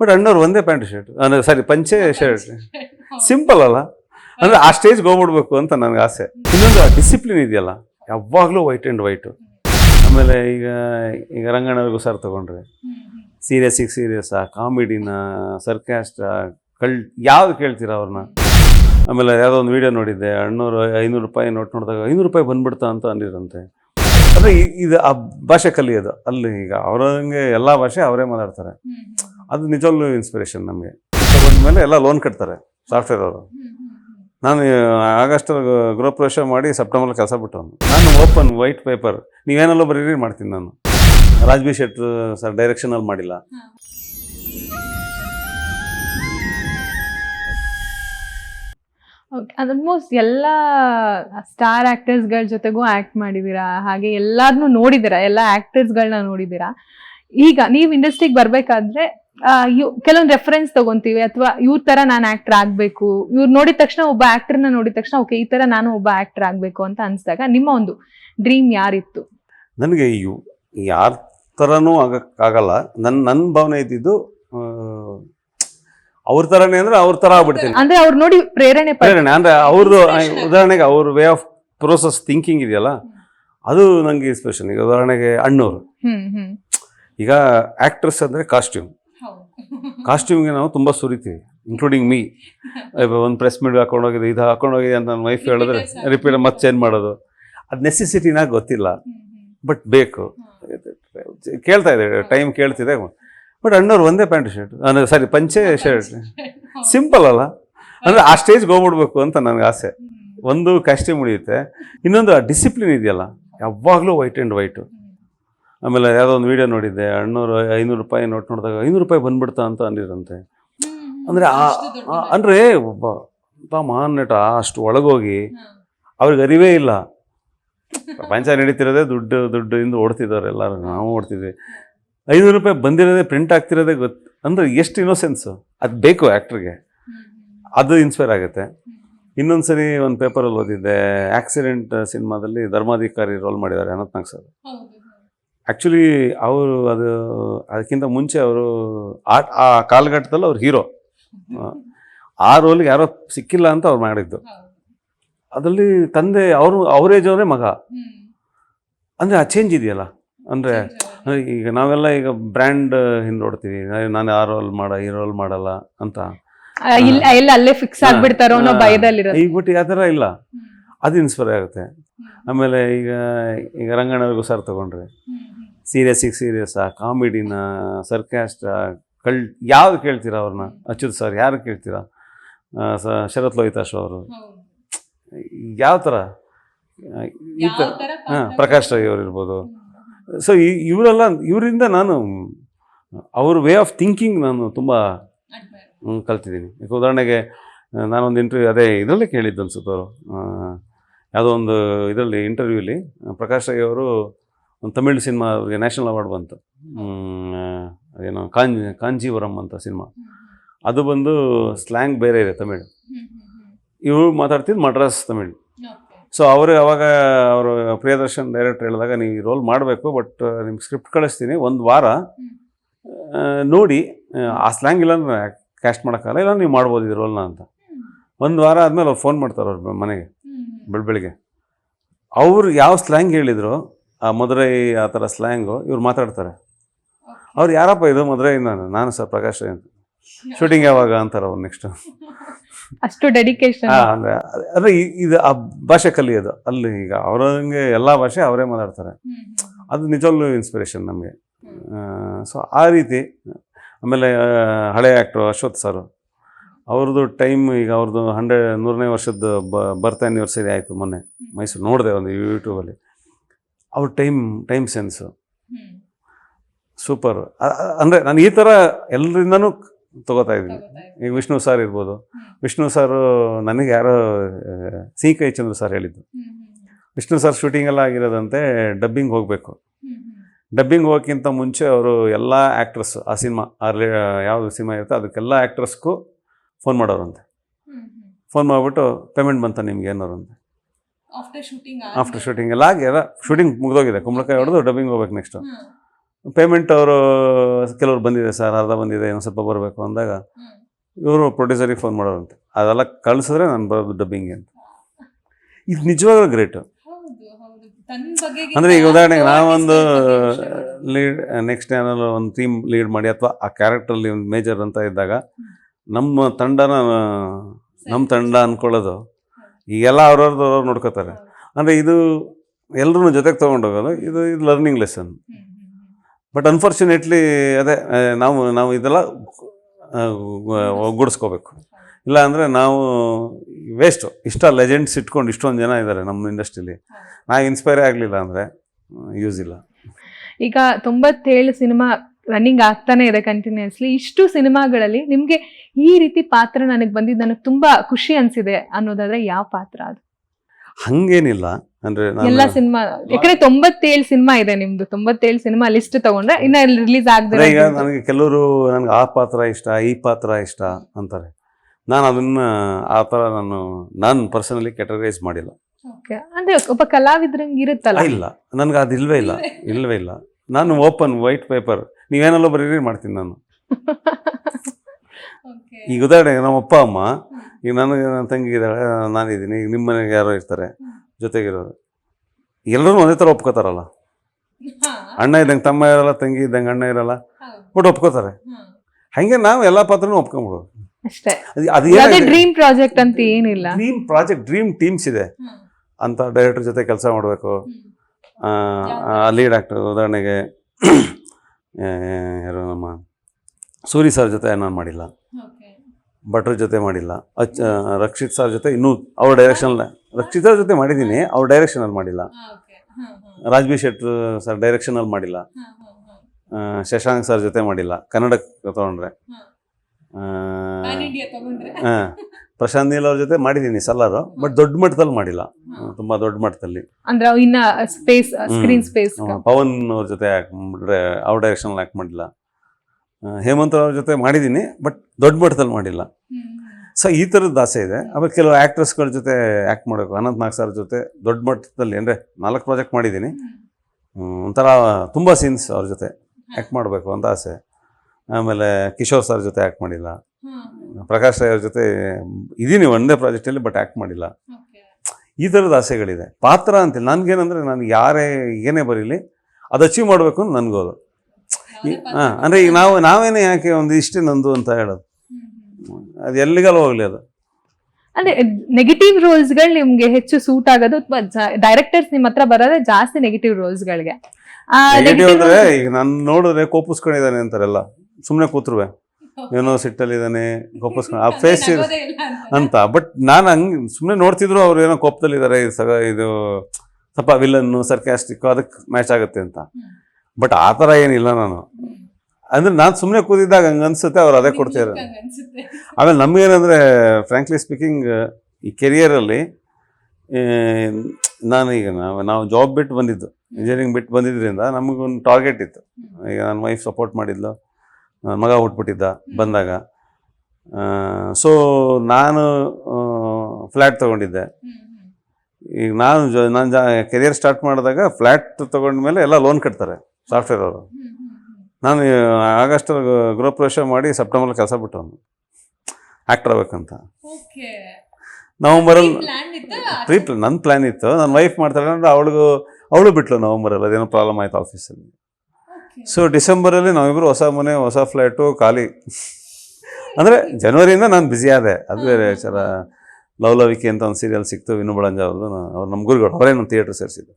But ಅಣ್ಣವ್ರು ಒಂದೇ pant shirt. ಅಂದರೆ ಸಾರಿ ಪಂಚೆ ಶರ್ಟ್. ಸಿಂಪಲ್ ಅಲ್ಲ. ಅಂದ್ರೆ ಆ ಸ್ಟೇಜ್ಗೆ ಹೋಗ್ಬಿಡ್ಬೇಕು ಅಂತ ನನಗೆ ಆಸೆ. ಇನ್ನೊಂದು ಡಿಸಿಪ್ಲಿನ್ ಇದೆಯಲ್ಲ ಯಾವಾಗಲೂ ವೈಟ್ ಆ್ಯಂಡ್ ವೈಟು ಆಮೇಲೆ ಈಗ ಈಗ ರಂಗಣ್ಣವ್ರಿಗೂ ಸರ್ ತಗೊಂಡ್ರೆ. ಸೀರಿಯಸ್ಸಿಗೆ ಸೀರಿಯಸ್ಸಾ ಕಾಮಿಡಿನ ಸರ್ಕ್ಯಾಸ್ಟ ಕಳ್ ಯಾವ್ದು ಕೇಳ್ತೀರ ಅವ್ರನ್ನ? ಆಮೇಲೆ ಯಾವುದೋ ಒಂದು ವಿಡಿಯೋ ನೋಡಿದ್ದೆ ಅಣ್ಣೂರು ಐನೂರು ರೂಪಾಯಿ ನೋಟ್ ನೋಡಿದಾಗ ಐನೂರು ರೂಪಾಯಿ ಬಂದ್ಬಿಡ್ತಾ ಅಂತ ಅಂದಿರಂತೆ ಅಂದರೆ ಇದು ಆ ಭಾಷೆ ಕಲಿಯೋದು. ಅಲ್ಲಿ ಈಗ ಅವ್ರಂಗೆ ಎಲ್ಲ ಭಾಷೆ ಅವರೇ ಮಾತಾಡ್ತಾರೆ. ಅದು ನಿಜವಾಗ್ಲೂ ಇನ್ಸ್ಪಿರೇಷನ್ ನಮಗೆ. ಬಂದಮೇಲೆ ಎಲ್ಲ ಲೋನ್ ಕಟ್ತಾರೆ ಸಾಫ್ಟ್ವೇರ್ ಅವರು. ನಾನು ಆಗಸ್ಟ್ ಗೃಹ ಪ್ರವೇಶ ಮಾಡಿ ಸೆಪ್ಟೆಂಬರ್ ಕೆಲಸ ಬಿಟ್ಟವನು. ನಾನು ಓಪನ್ ವೈಟ್ ಪೇಪರ್ ನೀವೇನೆಲ್ಲ ಬರೀರಿ ಮಾಡ್ತೀನಿ ನಾನು. ರಾಜ್ಬಿ ಶೆಟ್ ಸರ್ ಡೈರೆಕ್ಷನಲ್ಲಿ ಮಾಡಿಲ್ಲ. ಆಲ್ಮೋಸ್ಟ್ ಎಲ್ಲ ಸ್ಟಾರ್ ಆಕ್ಟರ್ಸ್ಗಳ ಜೊತೆಗೂ ಆಕ್ಟ್ ಮಾಡಿದ್ದೀರಾ ಹಾಗೆ ಎಲ್ಲಾರನ್ನೂ ನೋಡಿದ್ದೀರಾ ಎಲ್ಲ ಆಕ್ಟರ್ಸ್ಗಳನ್ನ ನೋಡಿದ್ದೀರಾ ಈಗ ನೀವು ಇಂಡಸ್ಟ್ರಿಗೆ ಬರ್ಬೇಕಾದ್ರೆ ಕೆಲವೊಂದು ರೆಫರೆನ್ಸ್ ತಗೊಂತೀವಿ ಅಥವಾ ಇವ್ರ ತರ ನಾನು ಆಕ್ಟರ್ ಆಗ್ಬೇಕು. ಇವ್ರು ನೋಡಿದ ತಕ್ಷಣ ಒಬ್ಬ ಆಕ್ಟರ್ನ ನೋಡಿದ ತಕ್ಷಣ ಓಕೆ ಈ ತರ ನಾನು ಒಬ್ಬ ಆಕ್ಟರ್ ಆಗ್ಬೇಕು ಅಂತ ಅನ್ಸಿದಾಗ ನಿಮ್ಮ ಒಂದು ಡ್ರೀಮ್ ಯಾರಿತ್ತು? ನನಗೆ ಯಾರ ಥರನೂ ಆಗಕ್ಕಾಗಲ್ಲ ನನ್ನ ನನ್ನ ಭಾವನೆ ಇದ್ದಿದ್ದು ಅವ್ರ ಥರನೇ ಅಂದ್ರೆ ಅವ್ರ ಥರ ಆಗ್ಬಿಡ್ತೀನಿ. ಅಂದ್ರೆ ಅವ್ರು ನೋಡಿ ಪ್ರೇರಣೆ ಪ್ರೇರಣೆ ಅಂದ್ರೆ ಅವರು ಉದಾಹರಣೆಗೆ ಅವ್ರ ವೇ ಆಫ್ ಪ್ರೋಸೆಸ್ ಥಿಂಕಿಂಗ್ ಇದೆಯಲ್ಲ ಅದು ನನಗೆ ಸ್ಪೆಷಲ್ ಈಗ ಉದಾಹರಣೆಗೆ ಅಣ್ಣವರು. ಈಗ ಆಕ್ಟ್ರೆಸ್ ಅಂದ್ರೆ ಕಾಸ್ಟ್ಯೂಮ್ ಕಾಸ್ಟ್ಯೂಮ್ಗೆ ನಾವು ತುಂಬ ಸುರಿತೀವಿ ಇನ್ಕ್ಲೂಡಿಂಗ್ ಮೀ ಒಂದು ಪ್ರೆಸ್ ಮೀಡ್ ಹಾಕೊಂಡು ಹೋಗಿದೆ ಇದು ಹಾಕೊಂಡು ಹೋಗಿದೆ ಅಂತ ನನ್ನ ವೈಫ್ ಹೇಳಿದ್ರೆ ರಿಪೀಟ್ ಮತ್ತೆ ಚೇಂಜ್ ಮಾಡೋದು. ಅದು ನೆಸೆಸಿಟಿನ ಗೊತ್ತಿಲ್ಲ ಬಟ್ ಬೇಕು. ಕೇಳ್ತಾ ಇದೆ ಟೈಮ್ ಕೇಳ್ತಿದೆ. ಬಟ್ ಅಣ್ಣವ್ರು ಒಂದೇ ಪ್ಯಾಂಟ್ ಶರ್ಟ್ ಅಂದರೆ ಸಾರಿ ಪಂಚೆ ಶರ್ಟ್ ಸಿಂಪಲ್ ಅಲ್ಲ. ಅಂದರೆ ಆ ಸ್ಟೇಜ್ಗೆ ಹೋಗ್ಬಿಡ್ಬೇಕು ಅಂತ ನನಗೆ ಆಸೆ. ಒಂದು ಕಾಸ್ಟ್ಯೂಮ್ ಉಳಿಯುತ್ತೆ ಇನ್ನೊಂದು ಆ ಡಿಸಿಪ್ಲಿನ್ ಇದೆಯಲ್ಲ ಯಾವಾಗಲೂ ವೈಟ್ ಆ್ಯಂಡ್ ವೈಟು ಆಮೇಲೆ ಯಾವುದೋ ಒಂದು ವಿಡಿಯೋ ನೋಡಿದ್ದೆ ಅಣ್ಣೂರು ಐನೂರು ರೂಪಾಯಿ ನೋಟ್ ನೋಡಿದಾಗ ಐನೂರು ರೂಪಾಯಿ ಬಂದ್ಬಿಡ್ತಾ ಅಂತ ಅಂದಿರಂತೆ ಅಂದರೆ ಆ ಅಂದರೆ ಒಬ್ಬ ಒಬ್ಬ ಮಹಾನ್ ನಟ ಅಷ್ಟು ಒಳಗೋಗಿ ಅವ್ರಿಗೆ ಅರಿವೇ ಇಲ್ಲ. ಪ್ರಪಂಚ ನಡೀತಿರೋದೆ ದುಡ್ಡು ದುಡ್ಡು ಇಂದು ಓಡ್ತಿದ್ದಾರೆ ಎಲ್ಲರೂ ನಾವು ಓಡ್ತಿದ್ವಿ. ಐನೂರು ರೂಪಾಯಿ ಬಂದಿರೋದೆ ಪ್ರಿಂಟ್ ಆಗ್ತಿರೋದೇ ಗೊತ್ತು ಅಂದರೆ ಎಷ್ಟು ಇನ್ನೋಸೆನ್ಸು ಅದು ಬೇಕು ಆ್ಯಕ್ಟ್ರಿಗೆ ಅದು ಇನ್ಸ್ಪೈರ್ ಆಗುತ್ತೆ. ಇನ್ನೊಂದು ಸರಿ ಒಂದು ಪೇಪರಲ್ಲಿ ಓದಿದ್ದೆ ಆಕ್ಸಿಡೆಂಟ್ ಸಿನಿಮಾದಲ್ಲಿ ಧರ್ಮಾಧಿಕಾರಿ ರೋಲ್ ಮಾಡಿದ್ದಾರೆ ಅನಂತ್ನಾಗ್ ಸರ್. ಆ್ಯಕ್ಚುಲಿ ಅವರು ಅದು ಅದಕ್ಕಿಂತ ಮುಂಚೆ ಅವರು ಆ ಆ ಕಾಲಘಟ್ಟದಲ್ಲಿ ಅವ್ರು ಹೀರೋ ಆ ರೋಲ್ಗೆ ಯಾರೋ ಸಿಕ್ಕಿಲ್ಲ ಅಂತ ಅವ್ರು ಮಾಡಿದ್ದು. ಅದರಲ್ಲಿ ತಂದೆ ಅವರು ಅವ್ರ ಏಜ್ ಅವರೇ ಮಗ. ಅಂದರೆ ಆ ಚೇಂಜ್ ಇದೆಯಲ್ಲ? ಅಂದರೆ ಈಗ ನಾವೆಲ್ಲ ಈಗ ಬ್ರ್ಯಾಂಡ್ ಹಿಂದೆ ನೋಡ್ತೀವಿ. ನಾನು ಆ ರೋಲ್ ಮಾಡ ಈ ರೋಲ್ ಮಾಡಲ್ಲ ಅಂತ. ಇಲ್ಲ ಎಲ್ಲ ಅಲ್ಲೇ ಫಿಕ್ಸ್ ಆಗ್ಬಿಡ್ತಾರೋ ಅನ್ನೋ ಭಯದಲ್ಲಿ ಈಗ ಬಿಟ್ಟು ಆ ಥರ ಇಲ್ಲ. ಅದು ಇನ್ಸ್ಪೈರ್ ಆಗುತ್ತೆ. ಆಮೇಲೆ ಈಗ ಈಗ ರಂಗಣ್ಣವ್ರಿಗೂ ಸರ್ ತಗೊಂಡ್ರೆ. ಸೀರಿಯಸ್ಸಿಗೆ ಸೀರಿಯಸ್ಸಾ ಕಾಮಿಡಿನ ಸರ್ಕ್ಯಾಸ್ಟ ಕಳ್ ಯಾವ್ದು ಕೇಳ್ತೀರಾ ಅವ್ರನ್ನ ಅಚ್ಯುತ್ ಸರ್ ಯಾರು ಕೇಳ್ತೀರಾ? ಸ- ಶರತ್ ಲೋಹಿತಾಶ್ ಅವರು. ಯಾವ ಥರ ಈ ಥರ ಹಾಂ ಪ್ರಕಾಶ್ ರೈ ಅವರು ಇರ್ಬೋದು ಸೊ ಇವರೆಲ್ಲ ಇವರಿಂದ ನಾನು ಅವ್ರ ವೇ ಆಫ್ ಥಿಂಕಿಂಗ್ ನಾನು ತುಂಬ ಕಲ್ತಿದ್ದೀನಿ ಈಗ ಉದಾಹರಣೆಗೆ ನಾನೊಂದು ಇಂಟರ್ವ್ಯೂ ಅದೇ ಇದರಲ್ಲೇ ಕೇಳಿದ್ದು ಅನ್ಸುತ್ತೆ ಅವರು. ಯಾವುದೋ ಒಂದು ಇದರಲ್ಲಿ ಇಂಟರ್ವ್ಯೂಲಿ ಪ್ರಕಾಶ್ ರೈ ಅವರು ಒಂದು ತಮಿಳು ಸಿನಿಮಾ ಅವ್ರಿಗೆ ನ್ಯಾಷನಲ್ ಅವಾರ್ಡ್ ಬಂತು. ಏನೋ ಕಾಂಜ್ ಅದೇನೋ ಕಾಂಜಿ ಕಾಂಜೀವರಂ ಅಂತ ಸಿನಿಮಾ. ಅದು ಬಂದು ಸ್ಲ್ಯಾಂಗ್ ಬೇರೆ ಇದೆ ತಮಿಳು. ಇವರು ಮಾತಾಡ್ತಿದ್ದು ಮಡ್ರಾಸ್ ತಮಿಳು. ಸೊ ಅವರು ಅವಾಗ ಅವರು ಪ್ರಿಯದರ್ಶನ್ ಡೈರೆಕ್ಟರ್ ಹೇಳಿದಾಗ ನೀವು ಈ ರೋಲ್ ಮಾಡಬೇಕು ಬಟ್ ನಿಮ್ಗೆ ಸ್ಕ್ರಿಪ್ಟ್ ಕಳಿಸ್ತೀನಿ. ಒಂದು ವಾರ ನೋಡಿ ಆ, ಸ್ಲ್ಯಾಂಗ್ ಇಲ್ಲಾಂದ್ರೆ ಕ್ಯಾಸ್ಟ್ ಮಾಡೋಕ್ಕಲ್ಲ ಇಲ್ಲ ನೀವು ಮಾಡ್ಬೋದು ಈ ರೋಲ್ನ ಅಂತ. ಒಂದು ವಾರ ಆದಮೇಲೆ ಅವ್ರು ಫೋನ್ ಮಾಡ್ತಾರೆ ಅವ್ರ ಮನೆಗೆ ಬೆಳ ಬೆಳಿಗ್ಗೆ. ಅವ್ರು ಯಾವ ಸ್ಲ್ಯಾಂಗ್ ಹೇಳಿದ್ರು ಆ ಮಧುರೈ ಆ ಥರ ಸ್ಲ್ಯಾಂಗು ಇವ್ರು ಮಾತಾಡ್ತಾರೆ. ಅವ್ರು ಯಾರಪ್ಪ ಇದು ಮದುರೈಯಿಂದ? ನಾನು ಸರ್ ಪ್ರಕಾಶ್ ಅಂತ. ಶೂಟಿಂಗ್ ಯಾವಾಗ ಅಂತಾರೆ ಅವ್ರು ನೆಕ್ಸ್ಟ್ ಅಷ್ಟು ಡೆಡಿಕೇಶನ್ ಅಂದರೆ ಅಂದ್ರೆ ಅಂದ್ರೆ ಇದು ಆ ಭಾಷೆ ಕಲಿಯೋದು ಅಲ್ಲಿ ಈಗ ಅವ್ರಂಗೆ ಎಲ್ಲ ಭಾಷೆ ಅವರೇ ಮಾತಾಡ್ತಾರೆ. ಅದು ನಿಜವಾಗ್ಲೂ ಇನ್ಸ್ಪಿರೇಷನ್ ನಮಗೆ. ಸೊ ಆ ರೀತಿ ಆಮೇಲೆ ಹಳೆ ಆ್ಯಕ್ಟ್ರು ಅಶ್ವಥ್ ಸರ್. ಅವ್ರದ್ದು ಟೈಮ್ ಈಗ ಅವ್ರದ್ದು ಹಂಡ್ರೆಡ್ ನೂರನೇ ವರ್ಷದ ಬರ್ತ್ ಆ್ಯನಿವರ್ಸರಿ ಆಯಿತು ಮೊನ್ನೆ. ಮೈಸೂರು ನೋಡಿದೆ ಒಂದು ಯೂಟ್ಯೂಬಲ್ಲಿ ಅವ್ರ ಟೈಮ್ ಟೈಮ್ ಸೆನ್ಸು. ಸೂಪರ್. ಅಂದರೆ ನಾನು ಈ ಥರ ಎಲ್ಲರಿಂದನೂ ತಗೋತಾ ಇದ್ದೀನಿ. ಈಗ ವಿಷ್ಣು ಸರ್ ಇರ್ಬೋದು. ವಿಷ್ಣು ಸರ್ ನನಗೆ ಯಾರೋ ಸಿ ಕೈ ಚಂದ್ರ ಸರ್ ಹೇಳಿದ್ದು. ವಿಷ್ಣು ಸರ್ ಶೂಟಿಂಗ್ ಎಲ್ಲ ಆಗಿರೋದಂತೆ ಡಬ್ಬಿಂಗ್ ಹೋಗಬೇಕು. ಡಬ್ಬಿಂಗ್ ಹೋಗೋಕ್ಕಿಂತ ಮುಂಚೆ ಅವರು ಎಲ್ಲ ಆ್ಯಕ್ಟ್ರಸ್ ಆ ಸಿನಿಮಾ ಅಲ್ಲಿ ಯಾವುದು ಸಿನಿಮಾ ಇರುತ್ತೆ ಅದಕ್ಕೆಲ್ಲ ಆ್ಯಕ್ಟ್ರಸ್ಗೂ ಫೋನ್ ಮಾಡೋರಂತೆ. ಫೋನ್ ಮಾಡಿಬಿಟ್ಟು ಪೇಮೆಂಟ್ ಬಂತ ನಿಮ್ಗೆ ಏನೋರಂತೆ ಅಂತ ಆಫ್ಟರ್ ಶೂಟಿಂಗ್ ಎಲ್ಲ ಆಗಿ ಎಲ್ಲ ಶೂಟಿಂಗ್ ಮುಗಿದೋಗಿದೆ. ಕುಂಬಳಕಾಯಿ ಹೊಡೆದು ಡಬ್ಬಿಂಗ್ ಹೋಗ್ಬೇಕು ನೆಕ್ಸ್ಟ್ ಪೇಮೆಂಟ್ ಅವರು ಕೆಲವ್ರು ಬಂದಿದೆ ಸರ್ ಅರ್ಧ ಬಂದಿದೆ ಇನ್ನೊಂದು ಸ್ವಲ್ಪ ಬರಬೇಕು ಅಂದಾಗ ಇವರು ಪ್ರೊಡ್ಯೂಸರಿಗೆ ಫೋನ್ ಮಾಡೋರಂತೆ. ಅದೆಲ್ಲ ಕಳಿಸಿದ್ರೆ ನಾನು ಬರೋದು ಡಬ್ಬಿಂಗ್ ಅಂತ. ಇದು ನಿಜವಾಗ್ಲೂ ಗ್ರೇಟು ಅಂದರೆ ಈಗ ಉದಾಹರಣೆಗೆ ನಾವೊಂದು ಲೀಡ್ ನೆಕ್ಸ್ಟ್ ಚಾನಲ್ ಒಂದು ಟೀಮ್ ಲೀಡ್ ಮಾಡಿ ಅಥವಾ ಆ ಕ್ಯಾರೆಕ್ಟ್ರಲ್ಲಿ ಒಂದು ಮೇಜರ್ ಅಂತ ಇದ್ದಾಗ ನಮ್ಮ ತಂಡನ ನಮ್ಮ ತಂಡ ಅಂದ್ಕೊಳ್ಳೋದು ಈಗೆಲ್ಲ ಅವ್ರವ್ರದ್ದು ಅವ್ರವ್ರು ನೋಡ್ಕೋತಾರೆ. ಅಂದರೆ ಇದು ಎಲ್ಲರೂ ಜೊತೆಗೆ ತೊಗೊಂಡೋಗೋದು ಇದು ಇದು ಲರ್ನಿಂಗ್ ಲೆಸನ್ ಬಟ್ ಅನ್ಫಾರ್ಚುನೇಟ್ಲಿ ಅದೇ ನಾವು ನಾವು ಇದೆಲ್ಲ ಒಗ್ಗೂಡಿಸ್ಕೋಬೇಕು. ಇಲ್ಲ ಅಂದರೆ ನಾವು ವೇಸ್ಟು ಇಷ್ಟ ಲೆಜೆಂಡ್ಸ್ ಇಟ್ಕೊಂಡು ಇಷ್ಟೊಂದು ಜನ ಇದ್ದಾರೆ ನಮ್ಮ ಇಂಡಸ್ಟ್ರಿಲಿ ನಾವು ಇನ್ಸ್ಪೈರೇ ಆಗಲಿಲ್ಲ ಅಂದರೆ ಯೂಸ್ ಇಲ್ಲ. ಈಗ ತೊಂಬತ್ತೇಳು ಸಿನಿಮಾ ರನ್ನಿಂಗ್ ಆಗ್ತಾನೆ ಇದೆ ಕಂಟಿನ್ಯೂಸ್ಲಿ ಇಷ್ಟು ಸಿನಿಮಾಗಳಲ್ಲಿ ನಿಮಗೆ ಈ ರೀತಿ ಪಾತ್ರ ನನಗೆ ಬಂದಿದ್ದು ನನಗೆ ತುಂಬಾ ಖುಷಿ ಅನ್ಸಿದೆ ಅನ್ನೋದಾದ್ರೆ ಯಾವ ಪಾತ್ರ ಅದು? ಹಂಗೇನಿಲ್ಲ. ಅಂದ್ರೆ ಎಲ್ಲ ಸಿನಿಮಾ ಯಾಕಂದ್ರೆ ತೊಂಬತ್ತೇಳು ಸಿನಿಮಾ ಇದೆ ನಿಮ್ದು. ತೊಂಬತ್ತೇಳು ಸಿನಿಮಾ ಲಿಸ್ಟ್ ತಗೊಂಡ್ರೆ ಇನ್ನ ರಿಲೀಸ್ ಅದೇ ಈಗ ಆಗದೆ ನನಗೆ ಕೆಲವರು ನನಗೆ ಆ ಪಾತ್ರ ಇಷ್ಟ ಈ ಪಾತ್ರ ಇಷ್ಟ ಅಂತಾರೆ. ನಾನು ಅದನ್ನ ಆ ತರ ನಾನು ನಾನು ಪರ್ಸನಲಿ ಕೆಟಗರೈಸ್ ಮಾಡಿಲ್ಲ. ಅಂದ್ರೆ ಒಬ್ಬ ಕಲಾವಿದ್ರಂಗೆ ಇರುತ್ತಲ್ಲ? ಇಲ್ಲ. ನನಗೆ ಅದು ಇಲ್ವೇ ಇಲ್ಲ. ಇಲ್ವೇ ಇಲ್ಲ. ನಾನು ಓಪನ್ ವೈಟ್ ಪೇಪರ್ ನೀವೇನೆಲ್ಲ ಬರೀರಿ ಮಾಡ್ತೀನಿ ನಾನು. ಈಗ ಉದಾಹರಣೆಗೆ ನಮ್ಮ ಅಪ್ಪ ಅಮ್ಮ ಈಗ ನನಗೆ ನನ್ನ ತಂಗಿ ಇದ್ದಾಳೆ ನಾನಿದ್ದೀನಿ ಈಗ ನಿಮ್ಮ ಮನೆಗೆ ಯಾರೋ ಇರ್ತಾರೆ ಜೊತೆಗಿರೋರು. ಎಲ್ಲರೂ ಒಂದೇ ಥರ ಒಪ್ಕೋತಾರಲ್ಲ? ಅಣ್ಣ ಇದ್ದಂಗೆ ತಮ್ಮ ಇರಲ್ಲ ತಂಗಿ ಇದ್ದಂಗೆ ಅಣ್ಣ ಇರಲ್ಲ ಬಟ್ ಒಪ್ಕೋತಾರೆ. ಹಂಗೆ ನಾವು ಎಲ್ಲ ಪಾತ್ರನೂ ಒಪ್ಕೊಂಬಿಡೋದು. ಅಷ್ಟೇ. ಅದು ಡ್ರೀಮ್ ಪ್ರಾಜೆಕ್ಟ್ ಅಂತ ಏನಿಲ್ಲ. ಡ್ರೀಮ್ ಪ್ರಾಜೆಕ್ಟ್ ಡ್ರೀಮ್ ಟೀಮ್ಸ್ ಇದೆ. ಅಂತ ಡೈರೆಕ್ಟರ್ ಜೊತೆ ಕೆಲಸ ಮಾಡಬೇಕು. ಲೀಡ್ ಆಕ್ಟರ್ ಉದಾಹರಣೆಗೆ ಯಾರು ನಮ್ಮ ಸೂರಿ ಸರ್ ಜೊತೆ ನಾನು ಮಾಡಿಲ್ಲ. ಭಟ್ರ ಜೊತೆ ಮಾಡಿಲ್ಲ. ಅಚ್ ರಕ್ಷಿತ್ ಸರ್ ಜೊತೆ ಇನ್ನೂ ಅವ್ರ ಡೈರೆಕ್ಷನ್ ರಕ್ಷಿತ್ ಸರ್ ಜೊತೆ ಮಾಡಿದ್ದೀನಿ ಅವ್ರ ಡೈರೆಕ್ಷನಲ್ಲಿ ಮಾಡಿಲ್ಲ. ರಾಜ್ಬಿ ಶೆಟ್ರ್ ಸರ್ ಡೈರೆಕ್ಷನಲ್ಲಿ ಮಾಡಿಲ್ಲ. ಶಶಾಂಕ್ ಸರ್ ಜೊತೆ ಮಾಡಿಲ್ಲ. ಕನ್ನಡಕ್ಕೆ ತೊಗೊಂಡ್ರೆ. ಹಾಂ. ಪ್ರಶಾಂತ್ ನೀಲ್ ಅವ್ರ ಜೊತೆ ಮಾಡಿದ್ದೀನಿ ಸಲಾರು ಬಟ್ ದೊಡ್ಡ ಮಟ್ಟದಲ್ಲಿ ಮಾಡಿಲ್ಲ. ತುಂಬಾ ದೊಡ್ಡ ಮಟ್ಟದಲ್ಲಿ. ಅಂದ್ರೆ ಇನ್ನ ಸ್ಪೇಸ್ ಸ್ಕ್ರೀನ್ ಸ್ಪೇಸ್ ಪವನ್ ಅವ್ರ ಜೊತೆ ಆ್ಯಕ್ಟ್ ಅವ್ರ ಡೈರೆಕ್ಷನ್ ಆ್ಯಕ್ಟ್ ಮಾಡಿಲ್ಲ. ಹೇಮಂತ್ ಅವ್ರ ಜೊತೆ ಮಾಡಿದ್ದೀನಿ ಬಟ್ ದೊಡ್ಡ ಮಟ್ಟದಲ್ಲಿ ಮಾಡಿಲ್ಲ. ಸೊ ಈ ಥರದ್ದು ಆಸೆ ಇದೆ. ಆಮೇಲೆ ಕೆಲವು ಆ್ಯಕ್ಟ್ರೆಸ್ಗಳ ಜೊತೆ ಆ್ಯಕ್ಟ್ ಮಾಡಬೇಕು. ಅನಂತ್ ನಾಗ್ ಸರ್ ಜೊತೆ ದೊಡ್ಡ ಮಟ್ಟದಲ್ಲಿ ಅಂದರೆ ನಾಲ್ಕು ಪ್ರಾಜೆಕ್ಟ್ ಮಾಡಿದ್ದೀನಿ ಒಂಥರ ತುಂಬ ಸೀನ್ಸ್ ಅವ್ರ ಜೊತೆ ಆ್ಯಕ್ಟ್ ಮಾಡಬೇಕು ಅಂತ ಆಸೆ. ಆಮೇಲೆ ಕಿಶೋರ್ ಸರ್ ಜೊತೆ ಆ್ಯಕ್ಟ್ ಮಾಡಿಲ್ಲ. ಪ್ರಕಾಶ್ ರೈ ಅವ್ರ ಜೊತೆ ಇದೀನಿ ಒಂದೇ ಪ್ರಾಜೆಕ್ಟಲ್ಲಿ ಬಟ್ ಆ್ಯಕ್ಟ್ ಮಾಡಿಲ್ಲ. ಈ ಥರದ ಆಸೆಗಳಿದೆ. ಪಾತ್ರ ಅಂತಿಲ್ಲ. ನನಗೇನಂದರೆ ನಾನು ಯಾರೇ ಏನೇ ಬರೀಲಿ ಅದು ಅಚೀವ್ ಮಾಡಬೇಕು ಅಂತ ನನಗೋದು ಹಾಂ ಅಂದರೆ ಈಗ ನಾವು ನಾವೇನೇ ಯಾಕೆ ಒಂದು ಇಷ್ಟೇ ನಂದು ಅಂತ ಹೇಳೋದು. ಅದು ಎಲ್ಲಿಗಲ್ಲ ಹೋಗಲಿ ಅದು? ಅಂದ್ರೆ ನೆಗೆಟಿವ್ ರೋಲ್ಸ್ಗಳು ನಿಮ್ಗೆ ಹೆಚ್ಚು ಸೂಟ್ ಆಗೋದು ಡೈರೆಕ್ಟರ್ಸ್ ನಿಮ್ಮ ಹತ್ರ ಬರೋದೇ ಜಾಸ್ತಿ ನೆಗೆಟಿವ್ ರೋಲ್ಸ್ ಗಳಿಗೆ. ನೆಗೆಟಿವ್ ಅಂದರೆ ಈಗ ನಾನು ನೋಡಿದ್ರೆ ಕೋಪಿಸ್ಕೊಂಡಿದ್ದಾನೆ ಅಂತಾರೆಲ್ಲ. ಸುಮ್ಮನೆ ಕೂತ್ರುವೆ. ಏನೋ ಸಿಟ್ಟಲ್ಲಿದ್ದಾನೆ ಕೋಪಿಸ್ಕೊಂಡು ಆ ಫೇಸ್ ಅಂತ. ಬಟ್ ನಾನು ಹಂಗೆ ಸುಮ್ಮನೆ ನೋಡ್ತಿದ್ರು ಅವ್ರು ಏನೋ ಕೋಪದಲ್ಲಿದ್ದಾರೆ ಇದು ಸಗ ಇದು ಸ್ವಲ್ಪ ವಿಲನ್ನು ಸರ್ಕ್ಯಾಸ್ಟಿಕ್ ಅದಕ್ಕೆ ಮ್ಯಾಚ್ ಆಗುತ್ತೆ ಅಂತ. ಬಟ್ ಆ ಥರ ಏನಿಲ್ಲ ನಾನು. ಅಂದ್ರೆ ನಾನು ಸುಮ್ಮನೆ ಕೂತಿದ್ದಾಗ ಹಂಗೆ ಅನ್ಸುತ್ತೆ ಅವ್ರು ಅದೇ ಕೊಡ್ತಿದ್ದಾರೆ ಆಮೇಲೆ ನಮಗೇನಂದರೆ ಫ್ರ್ಯಾಂಕ್ಲಿ ಸ್ಪೀಕಿಂಗ್ ಈ ಕೆರಿಯರಲ್ಲಿ ನಾನೀಗ ನಾವು ನಾವು ಜಾಬ್ ಬಿಟ್ಟು ಬಂದಿದ್ದು ಇಂಜಿನಿಯರಿಂಗ್ ಬಿಟ್ಟು ಬಂದಿದ್ದರಿಂದ ನಮಗೊಂದು ಟಾರ್ಗೆಟ್ ಇತ್ತು. ಈಗ ನನ್ನ ವೈಫ್ ಸಪೋರ್ಟ್ ಮಾಡಿದ್ಲು. ಮಗ ಹುಟ್ಬಿಟ್ಟಿದ್ದ ಬಂದಾಗ. ಸೊ ನಾನು ಫ್ಲ್ಯಾಟ್ ತೊಗೊಂಡಿದ್ದೆ. ಈಗ ನಾನು ಜೊ ನಾನು ಜಾ ಕೆರಿಯರ್ ಸ್ಟಾರ್ಟ್ ಮಾಡಿದಾಗ ಫ್ಲ್ಯಾಟ್ ತೊಗೊಂಡ್ಮೇಲೆ ಎಲ್ಲ ಲೋನ್ ಕಟ್ತಾರೆ ಸಾಫ್ಟ್ವೇರ್ ಅವರು. ನಾನು ಆಗಸ್ಟ್ ಗೃಹ ಪ್ರವೇಶ ಮಾಡಿ ಸೆಪ್ಟೆಂಬರ್ ಕೆಲಸ ಬಿಟ್ಟು ಆ್ಯಕ್ಟರ್ ಆಗ್ಬೇಕಂತ. ನವಂಬರಲ್ಲಿ ಪ್ರೀ ನನ್ನ ಪ್ಲ್ಯಾನ್ ಇತ್ತು? ನನ್ನ ವೈಫ್ ಮಾಡ್ತಾರೆ ಅಂದ್ರೆ ಅವಳಿಗೂ ಅವಳು ಬಿಟ್ಲು ನವಂಬರಲ್ಲಿ ಅದೇನೋ ಪ್ರಾಬ್ಲಮ್ ಆಯ್ತು ಆಫೀಸಲ್ಲಿ ಸೊ ಡಿಸೆಂಬರಲ್ಲಿ ನಾವಿಬ್ಬರು ಹೊಸ ಮನೆ ಹೊಸ ಫ್ಲ್ಯಾಟು ಖಾಲಿ. ಅಂದರೆ ಜನವರಿಯಿಂದ ನಾನು ಬ್ಯುಸಿ ಆದೆ. ಅದು ಬೇರೆ ಸರ ಲವ್ ಲವಿಕೆ ಅಂತ ಒಂದು ಸೀರಿಯಲ್ ಸಿಕ್ತು ವಿನು ಬಳಂಜ ಅವ್ರದ್ದು ಅವ್ರು ನಮ್ಮ ಗುರುಗಳು ಅವರೇ ನಾನು ಥಿಯೇಟ್ರ್ ಸೇರಿಸಿದ್ದು.